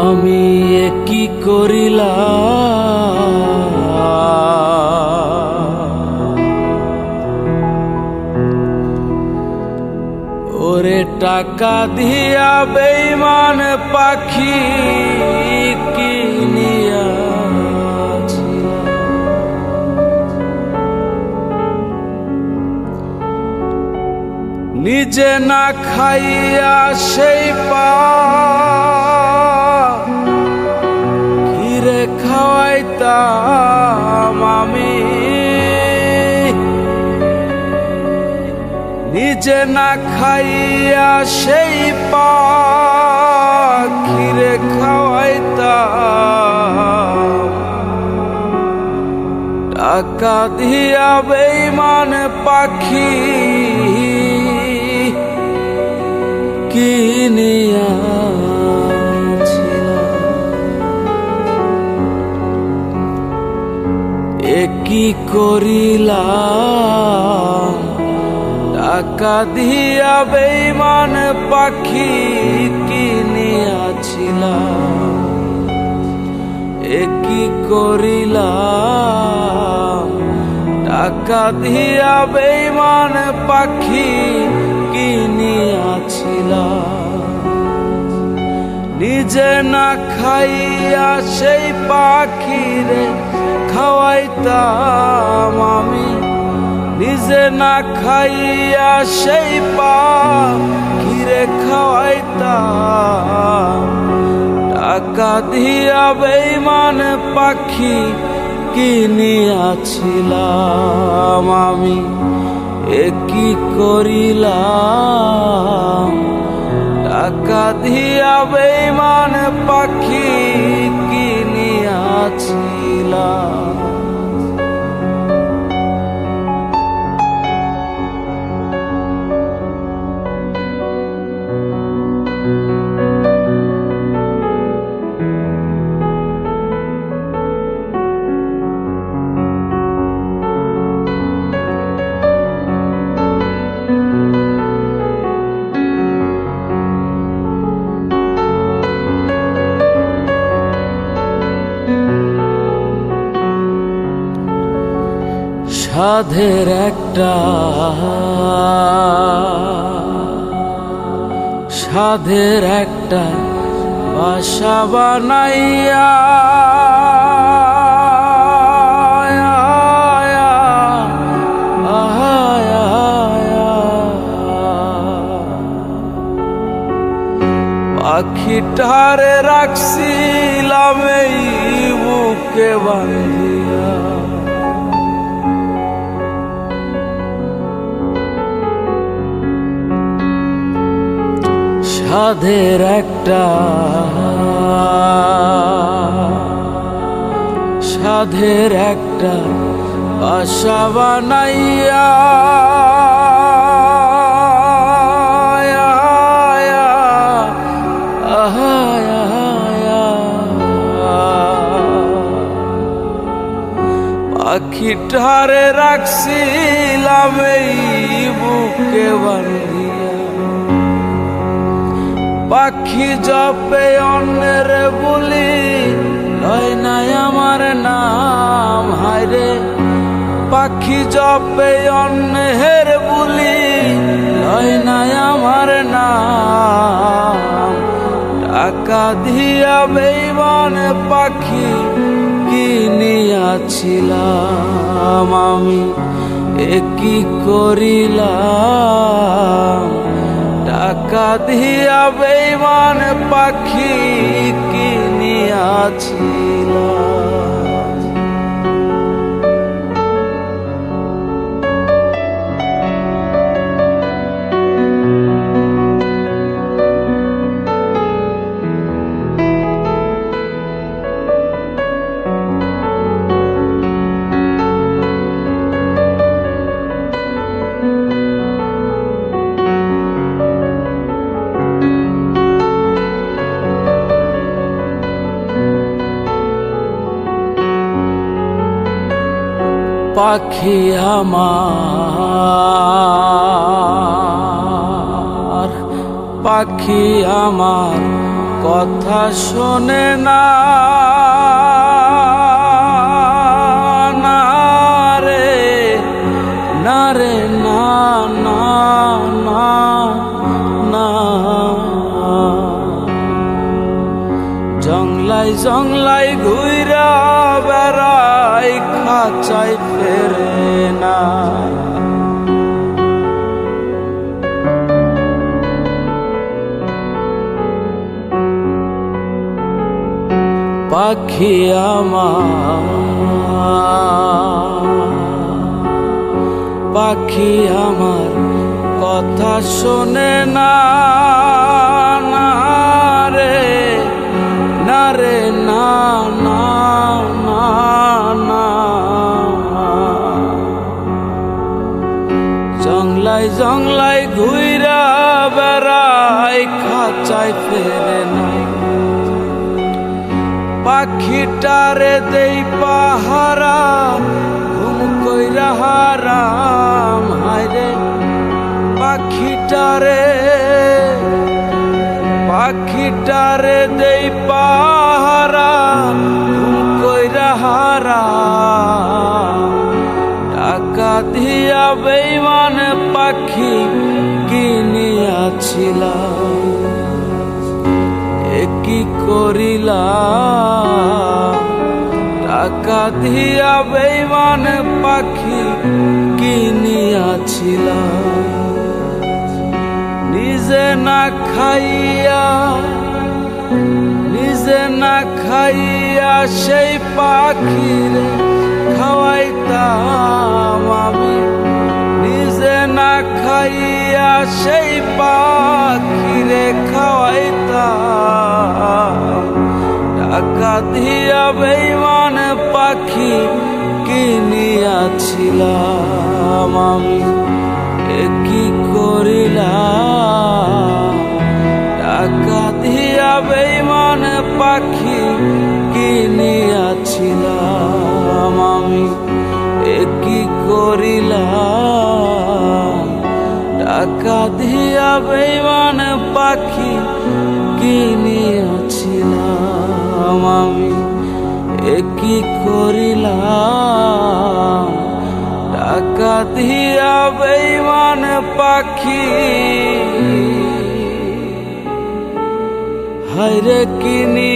আমি কি করিলাম? ওরে টাকা দিয়া বেইমান পাখি কিনিয়াছি নিজে না খাইয়া সেই পা নিজে না খাইয়া সেই পা ঘিরে খাওয়াইতাম। টাকা দিয়া বেইমান পাখি এ কি করিলাম? টাকা দিয়া বেইমান পাখি কিনিয়াছিলাম এ কি করিলাম? টাকা দিয়া বেইমান পাখি কিনিয়াছিলাম নিজে না খাইয়া সেই পাখিরে খাওয়াইতাম আমি। নিজে না খাইয়া সেই পাখিরে খাওয়াইতাম। টাকা দিয়া বেইমান পাখি কিনিয়াছিলাম আমি। কি করিলাম? টাকা দিয়া বেইমান পাখি কিনিয়াছিলাম। সাধের একটা সাধের একটা বাসা বানাইয়া পাখিটারে রাখছিলাম এই বুকে বান্ধিয়া সাধের একটা সাধের একটা বাসা বানাইয়া। পাখিটারে রাখছিলাম এই বুকে বান্ধিয়া পাখি জপে অন্যের বলি। লয় নাই আমার নাম হায়রে পাখি জপে অন্যের বলি। লয় নাই আমার নাম। টাকা দিয়া বেইমান পাখি কিনিয়াছিলাম আমি। এ কি করিলাম? টাকা দিয়া বেইমান পাখি কিনিয়াছিলাম পাখি আমার পাখি আমার কথা শোনে না না না না না জংলাই জংলাই ঘুইরা বেড়াই খাঁচাই ফেরে না। পাখি আমার পাখি আমার কথা শোনে না। জংলাই ঘুইরা বেড়াই খাঁচাই ফেরে না পাখিটারে দেই পাহারা, ঘুম কইরা হারাম, হায়রে। পাখিটারে পাখিটারে দেই পাহারা পাখি কিনিয়াছিলাম। কি করিলা টাকা দিয়া বেইমান পাখি কিনিয়াছিলাম। নিজে না খাইয়া, নিজে না খাইয়া সেই পাখির খাওয়াইতাম আমি। খাইয়া সেই পাখিরে খাওয়াইতাম। দিয়া বেইমান পাখি কিনিয়াছিলাম আমি। কি করিলাম? দিয়া বেইমান পাখি কিনিয়াছিলাম আমি। কি করিলাম? টাকা দিয়া বেইমান পাখি কিনিয়াছিলাম আমি। এ কি করিলাম? টাকা দিয়া বেইমান পাখি। হায়রে কিনি